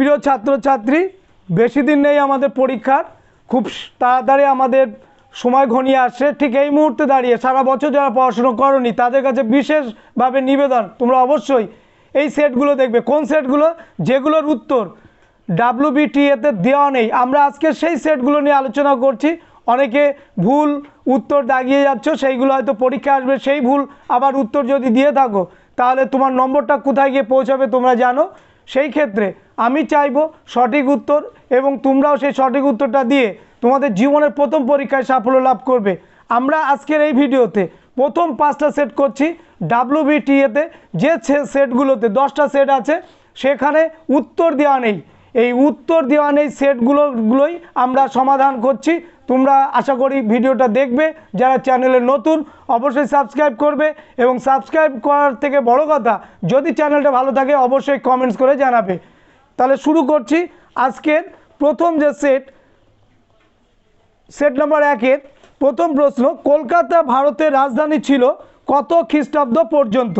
প্রিয় ছাত্রছাত্রী, বেশি দিন নেই আমাদের পরীক্ষার। খুব তাড়াতাড়ি আমাদের সময় ঘনিয়ে আসছে। ঠিক এই মুহূর্তে দাঁড়িয়ে সারা বছর যারা পড়াশুনো করনি, তাদের কাছে বিশেষভাবে নিবেদন, তোমরা অবশ্যই এই সেটগুলো দেখবে। কোন সেটগুলো? যেগুলোর উত্তর ডাব্লিউবিটিএতে দেওয়া নেই। আমরা আজকে সেই সেটগুলো নিয়ে আলোচনা করছি। অনেকে ভুল উত্তর দাগিয়ে যাচ্ছ, সেইগুলো হয়তো পরীক্ষা আসবে, সেই ভুল আবার উত্তর যদি দিয়ে থাকো, তাহলে তোমার নম্বরটা কোথায় গিয়ে পৌঁছাবে তোমরা জানো। সেই ক্ষেত্রে আমি চাইব সঠিক উত্তর এবং তোমরাও সেই সঠিক উত্তরটা দিয়ে তোমাদের জীবনের প্রথম পরীক্ষায় সাফল্য লাভ করবে। আমরা আজকের এই ভিডিওতে প্রথম পাঁচটা সেট করছি ডাব্লিউবিটিএতে যে সেটগুলোতে দশটা সেট আছে, সেখানে উত্তর দেওয়া নেই। এই উত্তর দেওয়া নেই সেটগুলোগুলোই আমরা সমাধান করছি। তোমরা আশা করি ভিডিওটা দেখবে, যারা চ্যানেলে নতুন, অবশ্যই সাবস্ক্রাইব করবে এবং সাবস্ক্রাইব করার থেকে বড় কথা, যদি চ্যানেলটা ভালো থাকে, অবশ্যই কমেন্টস করে জানাবে। তাহলে শুরু করছি আজকের প্রথম যে সেট সেট নম্বর একের প্রথম প্রশ্ন, কলকাতা ভারতের রাজধানী ছিল কত খ্রিস্টাব্দ পর্যন্ত?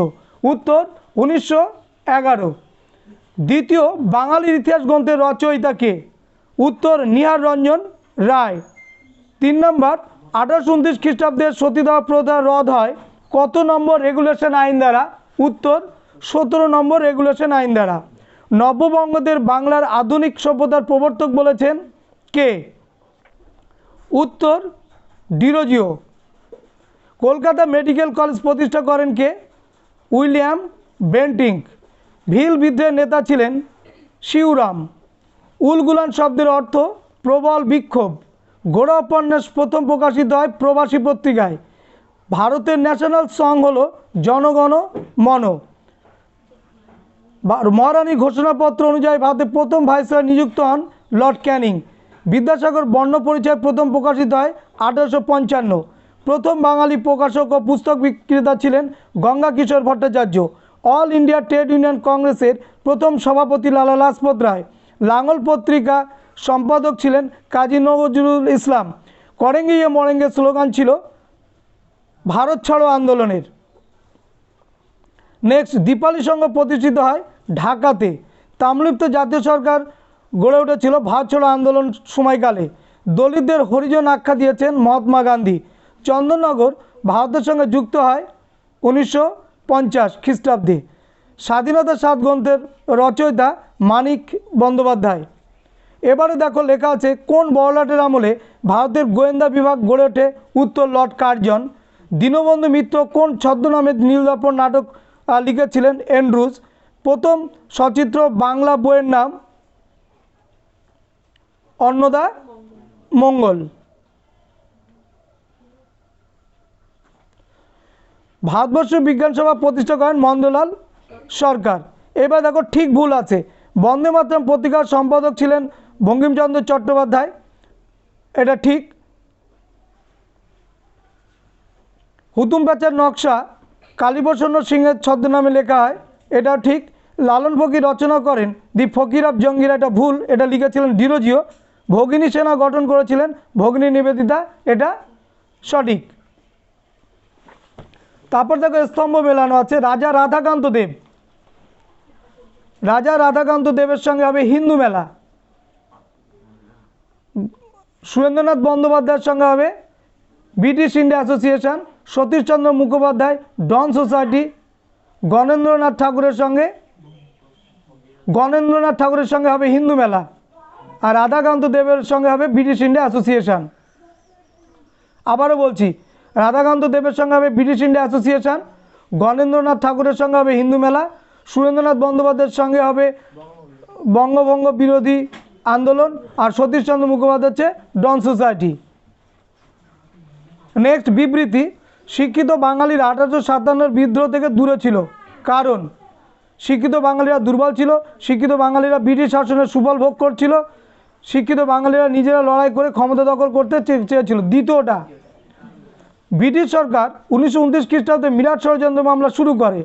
উত্তর, উনিশশো এগারো। দ্বিতীয়, বাঙালির ইতিহাস গ্রন্থের রচয়িতা কে? উত্তর, নিহার রঞ্জন রায়। তিন নম্বর আঠারোশো উনত্রিশ খ্রিস্টাব্দে সতীদাহ প্রথা রদ হয়। কত নম্বর রেগুলেশন আইন দ্বারা? উত্তর, সতেরো নম্বর রেগুলেশন আইন দ্বারা। নববঙ্গদের বাংলার আধুনিক সভ্যতার প্রবর্তক বলেছেন কে? উত্তর, ডিরোজিও। কলকাতা মেডিকেল কলেজ প্রতিষ্ঠা করেন কে? William Bentinck. ভিল বিদ্রোহের নেতা ছিলেন শিউরাম। উলগুলান শব্দের অর্থ প্রবল বিক্ষোভ। গোড়া উপন্যাস প্রথম প্রকাশিত হয় প্রবাসী পত্রিকায়। ভারতের ন্যাশনাল সং হল জনগণ মন। মহারানী ঘোষণাপত্র অনুযায়ী ভারতের প্রথম ভাইসরয় নিযুক্ত হন লর্ড ক্যানিং। বিদ্যাসাগর বর্ণ পরিচয় প্রথম প্রকাশিত হয় আঠারোশো পঞ্চান্ন। প্রথম বাঙালি প্রকাশক ও পুস্তক বিক্রেতা ছিলেন Ganga Kishore Bhattacharya. All India trade union কংগ্রেসের প্রথম সভাপতি লালা লাজপত রায়। লাঙ্গল পত্রিকা সম্পাদক ছিলেন কাজী নজরুল ইসলাম। করেঙ্গে ইয়ে মরেঙ্গে স্লোগান ছিল, ভারত ছাড়ো আন্দোলনের। নেক্সট দীপালি সংঘ প্রতিষ্ঠিত হয় ঢাকাতে। তামলিপ্ত জাতীয় সরকার গড়ে উঠেছিল ভারত ছাড়ো আন্দোলন সময়কালে। দলিতদের হরিজন আখ্যা দিয়েছেন মহাত্মা গান্ধী। চন্দননগর ভারতের সঙ্গে যুক্ত হয় উনিশশো পঞ্চাশ খ্রিস্টাব্দে। স্বাধীনতা সাত গ্রন্থের রচয়িতা মানিক বন্দ্যোপাধ্যায়। এবারে দেখো লেখা আছে, কোন বড়লাটের আমলে ভারতের গোয়েন্দা বিভাগ গড়ে ওঠে? উত্তর, লর্ড কার্জন। দীনবন্ধু মিত্র কোন ছদ্মনামে নীলদর্পণ নাটক লিখেছিলেন? এন্ড্রুজ। প্রথম সচিত্র বাংলা বইয়ের নাম? অন্নদা মঙ্গল। ভারতবর্ষ বিজ্ঞান সভা প্রতিষ্ঠা করেন মন্দলাল সরকার। এবার দেখো ঠিক ভুল আছে। বন্দে মাতরম পত্রিকার সম্পাদক ছিলেন বঙ্কিমচন্দ্র চট্টোপাধ্যায়, এটা ঠিক। হুতুম প্যাচার নকশা, কালীপ্রসন্ন সিংহের ছদ্মনামে লেখা হয় এটা ঠিক। লালন ফকির রচনা করেন দি ফকির অফ জঙ্গিরা, এটা ভুল, এটা লিখেছিলেন ডিরোজিও। ভগিনী সেনা গঠন করেছিলেন ভগিনী নিবেদিতা, এটা সঠিক। তারপর দেখো স্তম্ভ মেলানো আছে, রাজা রাধাকান্ত দেব। রাজা রাধাকান্ত দেবের সঙ্গে হবে হিন্দু মেলা। সুরেন্দ্রনাথ বন্দ্যোপাধ্যায়ের সঙ্গে হবে British India association, Satishchandra Mukhopadhyay, dawn society, Ganendranath ঠাকুরের সঙ্গে। গণেন্দ্রনাথ ঠাকুরের সঙ্গে হবে হিন্দু মেলা আর রাধাকান্ত দেবের সঙ্গে হবে ব্রিটিশ ইন্ডিয়া অ্যাসোসিয়েশন। আবারও বলছি, রাধাকান্ত দেবের সঙ্গে হবে ব্রিটিশ ইন্ডিয়া অ্যাসোসিয়েশন, গণেন্দ্রনাথ ঠাকুরের সঙ্গে হবে হিন্দু মেলা, সুরেন্দ্রনাথ বন্দ্যোপাধ্যায়ের সঙ্গে হবে বঙ্গভঙ্গ বিরোধী আন্দোলন আর সতীশচন্দ্র মুখোপাধ্যায় হচ্ছে ডন সোসাইটি। নেক্সট বিবৃতি, শিক্ষিত বাঙালির আঠারোশো সাতান্নর বিদ্রোহ থেকে দূরে ছিল। কারণ? শিক্ষিত বাঙালিরা দুর্বল ছিল, শিক্ষিত বাঙালিরা ব্রিটিশ শাসনের সুফল ভোগ করছিল, শিক্ষিত বাঙালিরা নিজেরা লড়াই করে ক্ষমতা দখল করতে চেয়েছিল। দ্বিতীয়টা, ব্রিটিশ সরকার উনিশশো উনত্রিশ খ্রিস্টাব্দে মিরাট ষড়যন্ত্র মামলা শুরু করে।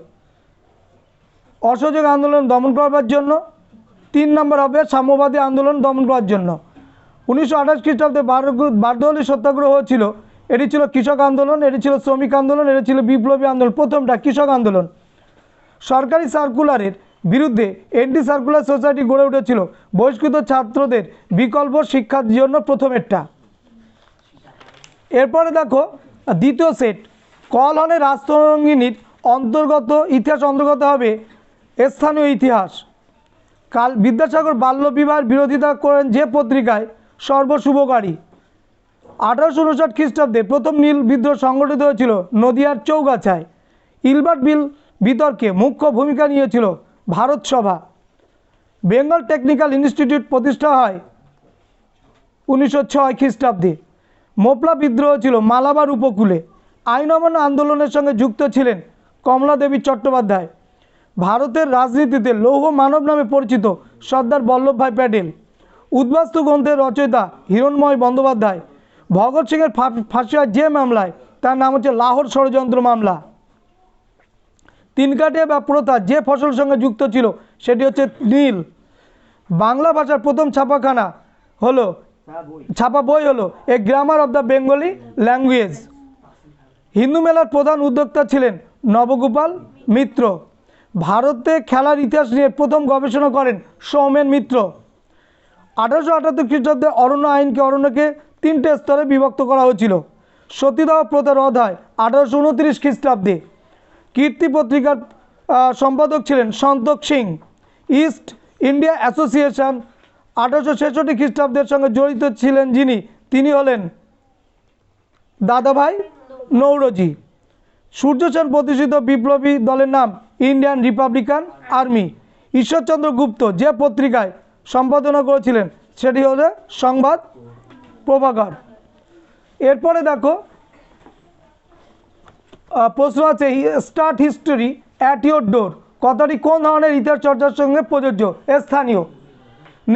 অসহযোগ আন্দোলন দমন করবার জন্য তিন নম্বর হবে সাম্যবাদী আন্দোলন দমন করার জন্য। উনিশশো আঠাশ খ্রিস্টাব্দে বারদৌলি সত্যাগ্রহ হয়েছিল এটি ছিল কৃষক আন্দোলন, এটি ছিল শ্রমিক আন্দোলন, এটি ছিল বিপ্লবী আন্দোলন, প্রথমটা কৃষক আন্দোলন। সরকারি সার্কুলারের বিরুদ্ধে এন্টি সার্কুলার সোসাইটি গড়ে উঠেছিল। বহিষ্কৃত ছাত্রদের বিকল্প শিক্ষার জন্য প্রথমেরটা। এরপরে দেখো, দ্বিতীয় সেট কলহনের রাষ্ট্ররঙ্গিনীর অন্তর্গত, ইতিহাস অন্তর্গত হবে স্থানীয় ইতিহাস। কাল বিদ্যাসাগর বাল্যবিবাহের বিরোধিতা করেন যে পত্রিকায় সর্বশুভকারী আঠারোশো উনষাট খ্রিস্টাব্দে প্রথম নীল বিদ্রোহ সংগঠিত হয়েছিল নদিয়ার চৌগাছায়। ইলবার্ট বিল বিতর্কে মুখ্য ভূমিকা নিয়েছিল ভারত সভা। বেঙ্গল টেকনিক্যাল ইনস্টিটিউট প্রতিষ্ঠা হয় উনিশশো ছয় খ্রিস্টাব্দে। মোপলা বিদ্রোহ ছিল মালাবার উপকূলে। আইন অমান্য আন্দোলনের সঙ্গে যুক্ত ছিলেন কমলা দেবী চট্টোপাধ্যায়। ভারতের রাজনীতিতে লৌহ মানব নামে পরিচিত সর্দার বল্লভভাই প্যাটেল। উদ্বাস্তু গ্রন্থের রচয়িতা হিরণময় বন্দ্যোপাধ্যায়। ভগৎ সিংয়ের ফাঁসি হয় যে মামলায়, তার নাম হচ্ছে লাহোর ষড়যন্ত্র মামলা। তিনকাটিয়া বা প্রথা যে ফসল সঙ্গে যুক্ত ছিল, সেটি হচ্ছে নীল। বাংলা ভাষার প্রথম ছাপাখানা হলো, ছাপা বই হলো a grammar of the Bengali language. Hindu মেলার প্রধান উদ্যোক্তা ছিলেন নবগোপাল মিত্র। ভারতে খেলার ইতিহাস নিয়ে প্রথম গবেষণা করেন সৌমেন মিত্র। আঠারোশো আটাত্তর খ্রিস্টাব্দে অরণ্য আইনকে অরণ্যকে তিনটে স্তরে বিভক্ত করা হয়েছিল। সতীদাহ প্রথা রদ হয় আঠারোশো উনত্রিশ খ্রিস্টাব্দে কীর্তি পত্রিকার সম্পাদক ছিলেন Santosh Singh. East India association আঠারোশো ছেষট্টি খ্রিস্টাব্দের সঙ্গে জড়িত ছিলেন যিনি, তিনি হলেন দাদাভাই নৌরজি। সূর্যসেন প্রতিষ্ঠিত বিপ্লবী দলের নাম Indian republican army. Ishwarchandra Gupta যে পত্রিকায় সম্পাদনা করেছিলেন, সেটি হলো সংবাদ প্রভাকর। এরপরে দেখো প্রশ্ন আছে start history at your door. কথাটি কোন ধরনের ইতিহাস চর্চার সঙ্গে প্রযোজ্য? স্থানীয়।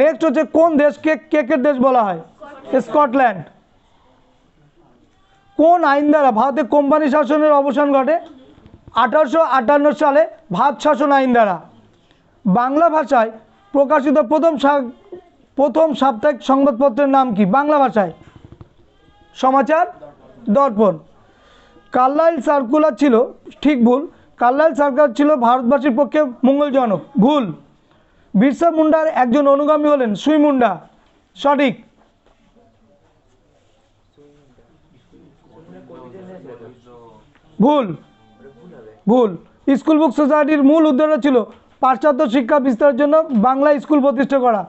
নেক্সট হচ্ছে, কোন দেশকে কেকের দেশ বলা হয়? স্কটল্যান্ড। কোন আইন দ্বারা ভারতে কোম্পানি শাসনের অবসান ঘটে? আঠারোশো আটান্ন সালে ভাত শাসন আইন দ্বারা। বাংলা ভাষায় প্রকাশিত প্রথম প্রথম সাপ্তাহিক সংবাদপত্রের নাম কি? বাংলা ভাষায়। সমাচার, দর্পণ। কার্লাইল সার্কুলার ছিল, ঠিক ভুল। কার্লাইল সার্কুলার ছিল ভারতবাসীর পক্ষে মঙ্গলজনক, ভুল। বিরসা মুন্ডার একজন অনুগামী হলেন সুই মুন্ডা। সঠিক। ভুল। ভুল। স্কুল বুক সোসাইটির মূল উদ্দেশ্য ছিল পাশ্চাত্য শিক্ষা বিস্তারের জন্য বাংলা স্কুল প্রতিষ্ঠা করা।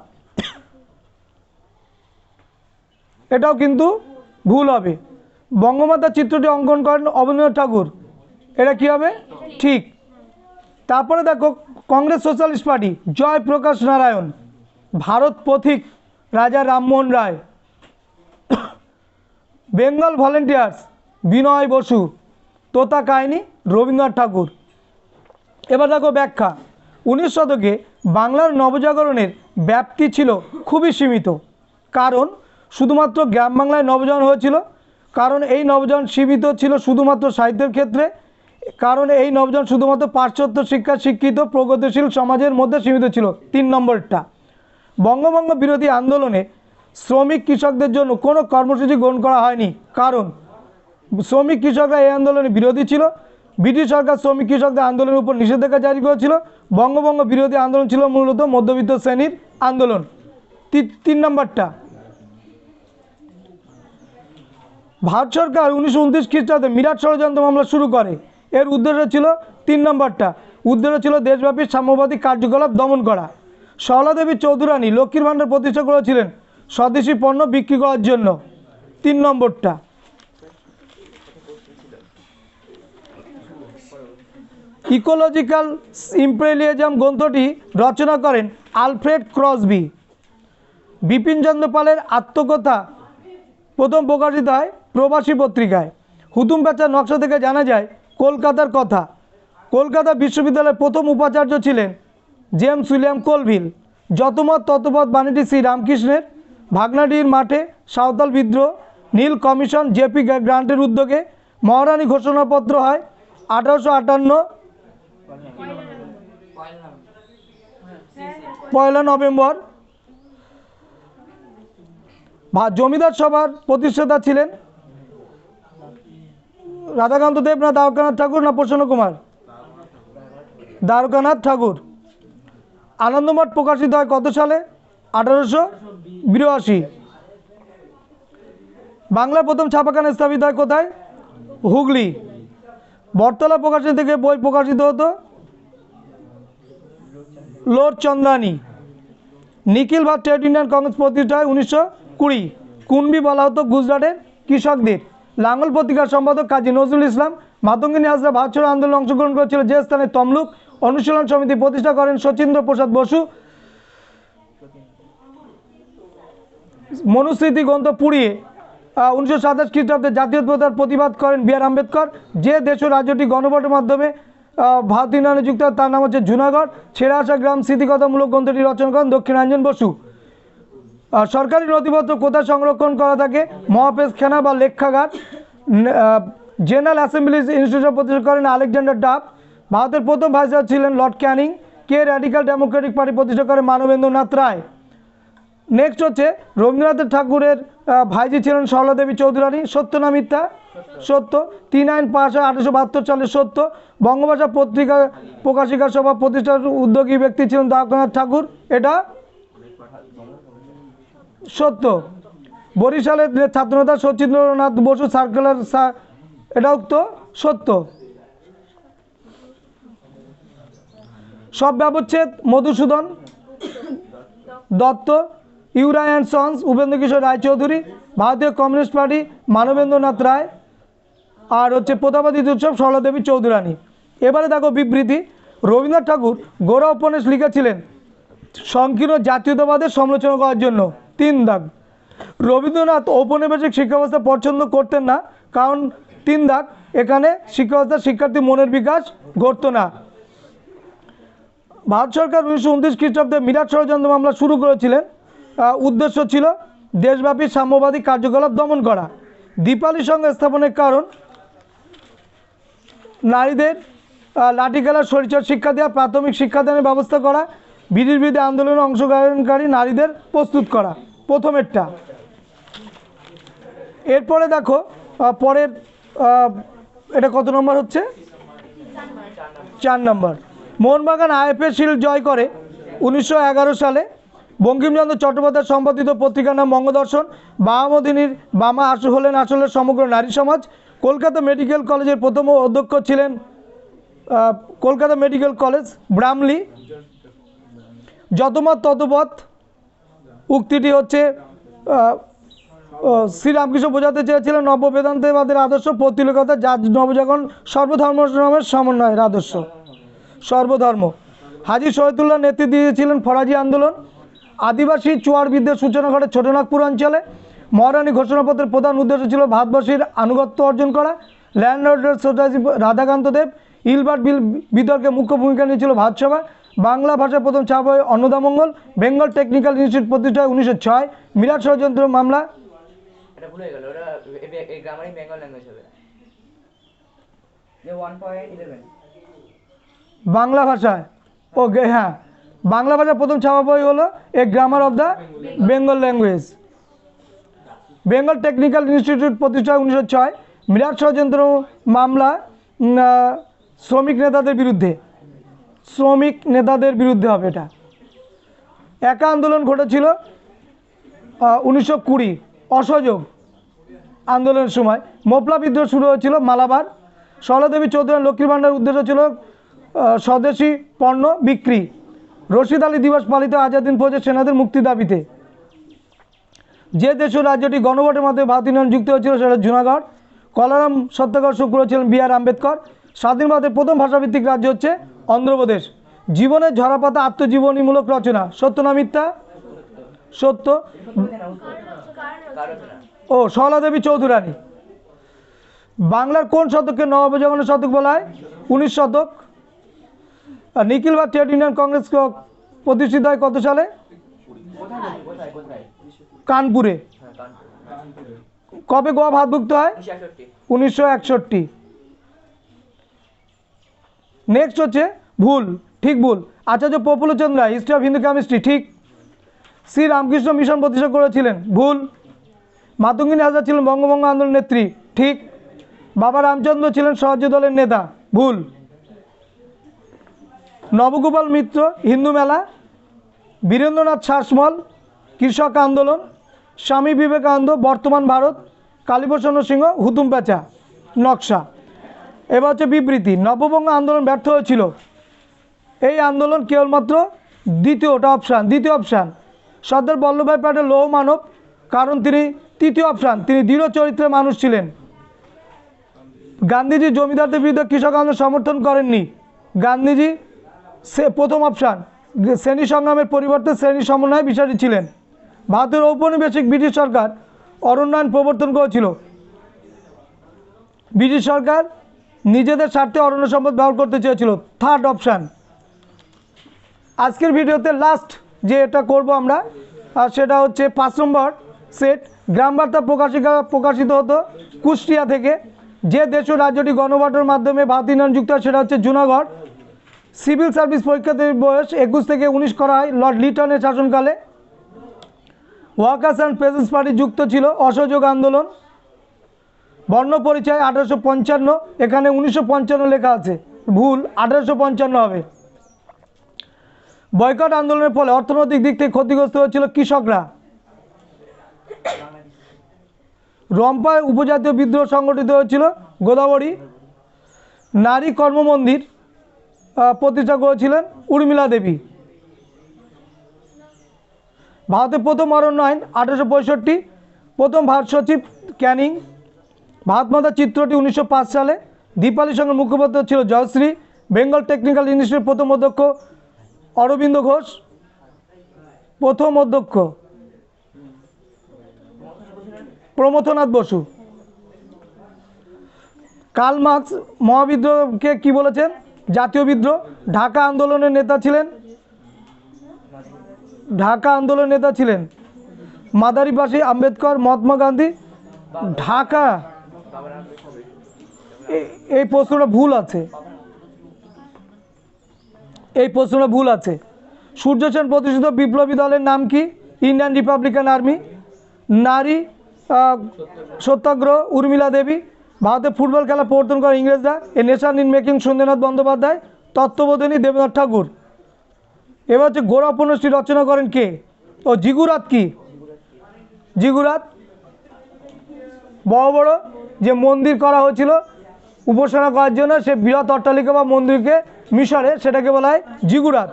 এটাও কিন্তু ভুল হবে। বঙ্গমাতা চিত্রটি অঙ্কন করেন অবনীন্দ্রনাথ ঠাকুর। এটা কি হবে? ঠিক। তারপরে দেখো, Congress socialist party, Jay Prakash Narayan, Bharat Pathik, Raja Rammohan Roy. Bengal volunteers, Binoy Basu, Tota Kahini Rabindranath Tagore. এবার দেখো ব্যাখ্যা। উনিশ শতকে বাংলার নবজাগরণের ব্যাপ্তি ছিল খুবই সীমিত। কারণ শুধুমাত্র গ্রাম বাংলায় নবজাগরণ হয়েছিল, কারণ এই নবজাগরণ সীমিত ছিল শুধুমাত্র সাহিত্যের ক্ষেত্রে, কারণ এই নবজাগরণ শুধুমাত্র পাশ্চাত্য শিক্ষা, শিক্ষিত, প্রগতিশীল সমাজের মধ্যে সীমিত ছিল তিন নম্বরটা। বঙ্গভঙ্গ বিরোধী আন্দোলনে শ্রমিক কৃষকদের জন্য কোনো কর্মসূচি গ্রহণ করা হয়নি। কারণ শ্রমিক কৃষকরা এই আন্দোলনে বিরোধী ছিল ব্রিটিশ সরকার শ্রমিক কৃষকদের আন্দোলনের উপর নিষেধাজ্ঞা জারি করেছিল। বঙ্গভঙ্গ বিরোধী আন্দোলন ছিল মূলত মধ্যবিত্ত শ্রেণির আন্দোলন। তিন নম্বরটা। ভারত সরকার উনিশশো উনত্রিশ খ্রিস্টাব্দে মিরাট ষড়যন্ত্র মামলা শুরু করে। এর উদ্দেশ্য ছিল তিন নম্বরটা। উদ্দেশ্য ছিল দেশব্যাপী সাম্যবাদী কার্যকলাপ দমন করা। সরলা দেবী চৌধুরানী লক্ষ্মীর ভাণ্ডার প্রতিষ্ঠা করেছিলেন স্বদেশি পণ্য বিক্রি করার জন্য। তিন নম্বরটা। ইকোলজিক্যাল ইম্পেরিয়ালিজম গ্রন্থটি রচনা করেন আলফ্রেড ক্রসবি। বিপিনচন্দ্র পালের আত্মকথা প্রথম প্রকাশিত হয় প্রবাসী পত্রিকায়। হুতুম প্যাচার নকশা থেকে জানা যায় কলকাতার কথা। কলকাতা বিশ্ববিদ্যালয়ের প্রথম উপাচার্য ছিলেন জেমস উইলিয়াম কোলভিল। যতমত ততপথ বাণীটি শ্রী রামকৃষ্ণের ভাগনাডির মাঠে সাঁওতাল বিদ্রোহ, নীল কমিশন জেপি গ্রান্টের উদ্যোগে মহারানী ঘোষণাপত্র হয় আঠারোশো আটান্ন পয়লা নভেম্বর। জমিদার সভার প্রতিষ্ঠাতা ছিলেন রাধাকান্ত দেব না, দ্বারকানাথ ঠাকুর না প্রসন্ন কুমার? দ্বারকানাথ ঠাকুর। আনন্দমঠ প্রকাশিত হয় কত সালে? আঠারোশো বিরাশি। বাংলার প্রথম ছাপাখানা স্থাপিত হয় কোথায়? হুগলি। বটতলা প্রকাশনী থেকে বই প্রকাশিত হতো। লোর চন্দ্রানী নিখিল ভারত ট্রেড ইউনিয়ন কংগ্রেস প্রতিষ্ঠা উনিশশো কুড়ি। কুনবি বলা হতো গুজরাটের কৃষকদের। লাঙ্গল পত্রিকার সম্পাদক কাজী নজরুল ইসলাম, মাতঙ্গিনী হাজরা ভারত ছাড়ো আন্দোলনে অংশগ্রহণ করেছিল যে স্থানে তমলুক অনুশীলন সমিতি প্রতিষ্ঠা করেন শচীন্দ্র প্রসাদ বসু। মনুস্মৃতি গ্রন্থ পুড়িয়ে উনিশশো সাতাশ খ্রিস্টাব্দে জাতীয় জাতীয়তার প্রতিবাদ করেন বি আর আম্বেদকর। যে দেশ ও রাজ্যটি গণভোটের মাধ্যমে ভারত ইউনিয়নে যুক্ত, তার নাম হচ্ছে জুনাগড়। ছেড়ে আসা গ্রাম স্মৃতিকথামূলক গ্রন্থটি রচনা করেন দক্ষিণাঞ্জন বসু। সরকারি নথিপত্র কোথায় সংরক্ষণ করা থাকে? মহাপেশখানা বা লেখাগার। জেনারেল অ্যাসেম্বলি ইনস্টিটিউশন প্রতিষ্ঠা করেন আলেকজান্ডার ডাব। ভারতের প্রথম ভাইসরয় ছিলেন লর্ড ক্যানিং। কে র্যাডিক্যাল ডেমোক্রেটিক পার্টি প্রতিষ্ঠা করে মানবেন্দ্রনাথ রায়। নেক্সট হচ্ছে রবীন্দ্রনাথ ঠাকুরের ভাইজি ছিলেন সরলাদেবী চৌধুরানী সত্য না মিথ্যা সত্য। তিন আইন পাঁচ আঠারোশো বাহাত্তর সালে সত্য। বঙ্গভাষা পত্রিকা প্রকাশিকা সভা প্রতিষ্ঠার উদ্যোগী ব্যক্তি ছিলেন দ্বারকানাথ ঠাকুর। এটা সত্য। বরিশালের ছাত্রনেতা সচিন্দ্রনাথ বসু সার্কুলার সা- এটাও তো সত্য। সব ব্যবচ্ছেদ Madhusudan Dutta ইউরা and sons, Upendra Kishore Raychaudhuri Bharatiya communist party, Manabendranath Roy আর হচ্ছে প্রতাপাদিত উৎসব সরলাদেবী চৌধুরানী। এবারে দেখো বিবৃতি, রবীন্দ্রনাথ ঠাকুর গোড়া উপন্যাস লিখেছিলেন, সংকীর্ণ জাতীয়তাবাদের সমালোচনা করার জন্য, তিন দাগ। রবীন্দ্রনাথ ঔপনিবেশিক শিক্ষাব্যবস্থা পছন্দ করতেন না, কারণ তিন দাগ, এখানে শিক্ষা ব্যবস্থার শিক্ষার্থী মনের বিকাশ ঘটতো না। ভারত সরকার উনিশশো উনত্রিশ খ্রিস্টাব্দে মিরাট ষড়যন্ত্র মামলা শুরু করেছিলেন উদ্দেশ্য ছিল দেশব্যাপী সাম্যবাদী কার্যকলাপ দমন করা। দীপালি সংঘ স্থাপনের কারণ, নারীদের লাঠি খেলার শরীরচর শিক্ষা দেওয়া প্রাথমিক শিক্ষাদানের ব্যবস্থা করা, বিধির বিরুদ্ধে আন্দোলনে অংশগ্রহণকারী নারীদের প্রস্তুত করা, প্রথমেরটা। এরপরে দেখো পরের এটা কত নম্বর হচ্ছে? চার নম্বর। মোহনবাগান আইএফএ শিল্ড জয় করে উনিশশো এগারো সালে বঙ্কিমচন্দ্র চট্টোপাধ্যায় সম্পাদিত পত্রিকার নাম বঙ্গদর্শন। বামামদিনীর বামা আসু হলেন আসলে সমগ্র নারী সমাজ। কলকাতা মেডিকেল কলেজের প্রথম অধ্যক্ষ ছিলেন কলকাতা মেডিকেল কলেজ ব্রামলি যতমত ততপথ উক্তিটি হচ্ছে শ্রীরামকৃষ্ণ বোঝাতে চেয়েছিলেন নব্য বেদান্তবাদের আদর্শ পৌত্তিলিকতা যা নবজাগরণ সর্বধর্ম নামের সমন্বয়ের আদর্শ। সর্বধর্ম। হাজি শহীদুল্লাহ নেতৃত্ব দিয়েছিলেন ফরাজি আন্দোলন। আদিবাসী চুয়ার বিদ্যের সূচনা ঘটে ছোটনাগপুর অঞ্চলে। মহারানী ঘোষণাপত্রের প্রধান উদ্দেশ্য ছিল ভারতবাসীর আনুগত্য অর্জন করা। Land order society Radhakanta Deb Ilbert bill বিতর্কে মুখ্য ভূমিকা নিয়েছিল ভারতসভা। বাংলা ভাষার প্রথম ছাপ হয় অন্নদামঙ্গল বেঙ্গল টেকনিক্যাল ইনস্টিটিউট প্রতিষ্ঠা হয় উনিশশো ছয়। মিরাট ষড়যন্ত্র মামলা। এটা ভুলে গেল ওটা এ- এই গ্রামারই বেঙ্গল ল্যাঙ্গুয়েজ হবে। যে ওয়ান পয়েন্ট ইলেভেন বাংলা ভাষায়। ওকে হ্যাঁ। বাংলা ভাষার প্রথম ছাপা বই হলো a grammar of the Bengal language Bengal technical institute প্রতিষ্ঠা উনিশশো ছয়। মিরাট ষড়যন্ত্র মামলা শ্রমিক নেতাদের বিরুদ্ধে। শ্রমিক নেতাদের বিরুদ্ধে হবে এটা। একা আন্দোলন ঘটেছিল উনিশশো কুড়ি। অসহযোগ আন্দোলনের সময়। মোপলা বিদ্রোহ শুরু হয়েছিল মালাবার। সরলাদেবী চৌধুরী লক্ষ্মীর ভাণ্ডার উদ্দেশ্য ছিল স্বদেশি পণ্য বিক্রি। রশিদ আলী দিবস পালিত আজাদিন ফৌজের সেনাদের মুক্তি দাবিতে। যে দেশ রাজ্যটি গণভোটের মাধ্যমে ভারত ইউনিয়ন যুক্ত হয়েছিল সেটা জুনাগড়। কলারাম সত্যাগ্রহ শুরু করেছিলেন বি আর আম্বেদকর। স্বাধীন ভারতের প্রথম ভাষাভিত্তিক রাজ্য হচ্ছে অন্ধ্রপ্রদেশ। জীবনের ঝরাপাতা আত্মজীবনীমূলক রচনা। সত্য না মিথ্যা? সত্য। ও সরলাদেবী চৌধুরানী। বাংলার কোন শতককে নবজাগরণের শতক বলা হয়? উনিশ শতক। আর নিখিল বা ট্রেড ইউনিয়ন কংগ্রেস প্রতিষ্ঠিত হয় কত সালে? কানপুরে। কবে গোয়া ভাতভুক্ত হয়? উনিশশো একষট্টি। নেক্সট হচ্ছে ভুল, ঠিক ভুল। Acharya Prafullachandra Ray history of Hindu chemistry ঠিক। শ্রী রামকৃষ্ণ মিশন প্রতিষ্ঠা করেছিলেন, ভুল। মাতঙ্গিনী হাজার ছিলেন বঙ্গভঙ্গ আন্দোলন নেত্রী, ঠিক। বাবা রামচন্দ্র ছিলেন স্বরাজ্য দলের নেতা, ভুল। নবগোপাল মিত্র, হিন্দু মেলা, বীরেন্দ্রনাথ শাসমল, কৃষক আন্দোলন, স্বামী বিবেকানন্দ, বর্তমান ভারত, কালীপ্রসন্ন সিংহ, হুতুম পেঁচা, নকশা। এবার হচ্ছে বিবৃতি, নববঙ্গ আন্দোলন ব্যর্থ হয়েছিল। এই আন্দোলন কেবলমাত্র দ্বিতীয়টা অপশান দ্বিতীয় অপশান সর্দার বল্লভভাই প্যাটেল লৌহ মানব, কারণ তিনি তৃতীয় অপশান তিনি দৃঢ় চরিত্রের মানুষ ছিলেন। গান্ধীজি জমিদারদের বিরুদ্ধে কৃষক আন্দোলন সমর্থন করেননি। গান্ধীজি সে প্রথম অপশান। শ্রেণি সংগ্রামের পরিবর্তে শ্রেণি সমন্বয়ে বিশ্বাসী ছিলেন। ভারতের ঔপনিবেশিক ব্রিটিশ সরকার অরণ্যায়ন প্রবর্তন করেছিল। ব্রিটিশ সরকার নিজেদের স্বার্থে অরণ্য সম্পদ ব্যবহার করতে চেয়েছিল। থার্ড অপশান আজকের ভিডিওতে লাস্ট যে এটা করব আমরা, আর সেটা হচ্ছে পাঁচ নম্বর সেট গ্রাম বার্তা প্রকাশিকা প্রকাশিত হতো কুষ্টিয়া থেকে। যে দেশ ও রাজ্যটি গণবাটোর মাধ্যমে ভারত ইউনিয়ন যুক্ত সেটা হচ্ছে জুনাগড়। সিভিল সার্ভিস পরীক্ষার্থীর বয়স একুশ থেকে উনিশ করা হয়। লর্ড লিটনের শাসনকালে। ওয়ার্কার্স অ্যান্ড প্রেসেন্স পার্টি যুক্ত ছিল। অসহযোগ আন্দোলন। বর্ণ পরিচয় আঠারোশো পঞ্চান্ন। এখানে উনিশশো পঞ্চান্ন লেখা আছে। ভুল, আঠারোশো পঞ্চান্ন হবে। বয়কট আন্দোলনের ফলে অর্থনৈতিক দিক থেকে ক্ষতিগ্রস্ত হয়েছিল কৃষকরা। রম্পায় উপজাতীয় বিদ্রোহ সংগঠিত হয়েছিল গোদাবরী। নারী কর্মমন্দির। প্রতিষ্ঠা করেছিলেন উর্মিলা দেবী। ভারতের প্রথম অরণ্য আইন আঠারোশো পঁয়ষট্টি, প্রথম ভারত সচিব ক্যানিং। ভারত মাতা চিত্রটি উনিশশো পাঁচ সালে দীপালি সঙ্গে মুখপাত্র ছিল জয়শ্রী। বেঙ্গল টেকনিক্যাল ইনস্টিটিউটের প্রথম অধ্যক্ষ অরবিন্দ ঘোষ। প্রথম অধ্যক্ষ প্রমথনাথ বসু। কার্ল মার্কস মহাবিদ্রোহকে কি বলেছেন? জাতীয় বিদ্রোহ, ঢাকা আন্দোলনের নেতা ছিলেন। ঢাকা আন্দোলনের নেতা ছিলেন মাদারিবাসী আম্বেদকর মহাত্মা গান্ধী। ঢাকা এই প্রশ্নটা ভুল আছে। এই প্রশ্নটা ভুল আছে। সূর্য সেন প্রতিষ্ঠিত বিপ্লবী দলের নাম কি? Indian republican army. নারী সত্যাগ্রহ উর্মিলা দেবী। ভারতে ফুটবল খেলা প্রবর্তন করে ইংরেজরা। A nation in making Sundarnath Bandyopadhyay, Tattwabodhini Debnath Tagore. এবার হচ্ছে গোড়া উপন্যাসটি রচনা করেন কে? ও জিগুরাত কি? জিগুরাত। বড় বড় যে মন্দির করা হয়েছিল, উপাসনা করার জন্য সে বৃহৎ অট্টালিকা বা মন্দিরকে মিশরে সেটাকে বলা হয় জিগুরাত।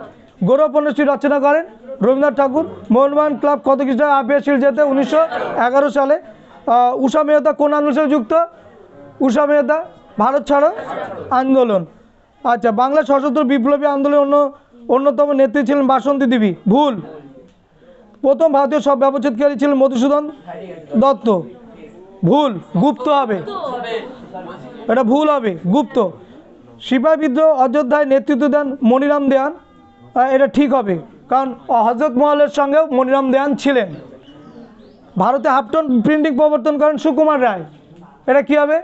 গৌরব উপন্যাসটি রচনা করেন রবীন্দ্রনাথ ঠাকুর। মোহনবাগান ক্লাব কত খ্রিস্টাব্দে আপিএস শিল জেতে উনিশশো সালে উষা মেহতা কোন আন্দোলনের যুক্ত? উষা মেহতা, ভারত ছাড়ো, আন্দোলন। আচ্ছা বাংলা সশস্ত্র বিপ্লবী আন্দোলনের অন্য, অন্যতম নেত্রী ছিলেন বাসন্তী দেবী। ভুল। প্রথম ভারতীয় সব ব্যবচ্ছেদকারী ছিলেন মধুসূদন দত্ত। ভুল। গুপ্ত হবে। এটা ভুল হবে। গুপ্ত। সিপাহী বিদ্রোহ অযোধ্যায় নেতৃত্ব দেন মনিরাম দেয়ান এটা ঠিক হবে। কারণ হজরত মহলের সঙ্গেও মনিরাম দেয়ান ছিলেন। ভারতে হাফটন প্রিন্টিং প্রবর্তন করেন সুকুমার রায়। এটা কি হবে?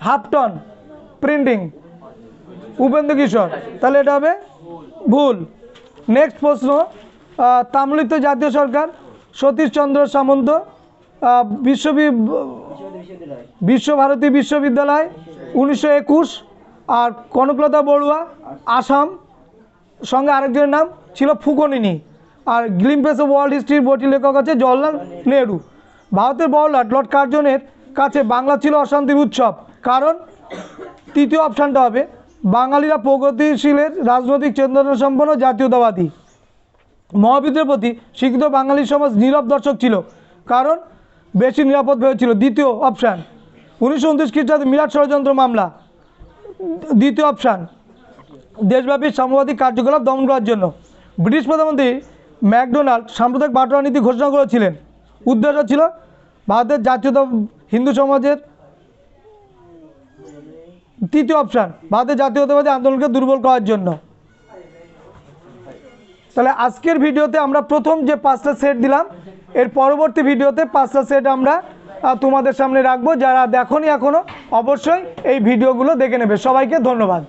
Halftone printing. উপেন্দ্র কিশোর তাহলে এটা হবে ভুল। নেক্সট প্রশ্ন আহ, তাম্রলিপ্ত জাতীয় সরকার সতীশচন্দ্র সামন্ত আহ, বিশ্ববি বিশ্বভারতী বিশ্ববিদ্যালয় উনিশশো একুশ। আর কনকলতা বড়ুয়া আসাম। সঙ্গে আরেকজনের নাম ছিল ফুকনিনি। আর গ্লিম্পেস অফ ওয়ার্ল্ড হিস্ট্রির বইটি লেখক আছে জওয়াহরলাল নেহরু। ভারতের বড়লাট লর্ড কার্জনের কাছে বাংলা ছিল অশান্তির উৎসব। কারণ তৃতীয় অপশানটা হবে বাঙালিরা প্রগতিশীলের রাজনৈতিক চেতনা সম্পন্ন জাতীয়তাবাদী। মহাবিদ্রের প্রতি শিক্ষিত বাঙালি সমাজ নীরব দর্শক ছিল, কারণ বেশি নিরাপদ ভেবেছিল দ্বিতীয় অপশান উনিশশো উনত্রিশ খ্রিস্টাব্দে মিরাট ষড়যন্ত্র মামলা। দ্বিতীয় অপশান দেশব্যাপী সাম্যবাদী কার্যকলাপ দমন করার জন্য ব্রিটিশ প্রধানমন্ত্রী ম্যাকডোনাল্ড সাম্প্রদায়িক বাটোয়ারা নীতি ঘোষণা করেছিলেন। উদ্দেশ্য ছিল ভারতের জাতীয়তা হিন্দু সমাজের তৃতীয় অপশান ভারতের জাতীয়তাবাদী আন্দোলনকে দুর্বল করার জন্য। তাহলে আজকের ভিডিওতে আমরা প্রথম যে পাঁচটা সেট দিলাম, এর পরবর্তী ভিডিওতে পাঁচটা সেট আমরা তোমাদের সামনে রাখব। যারা দেখনি এখনও, অবশ্যই এই ভিডিওগুলো দেখে নেবে। সবাইকে ধন্যবাদ।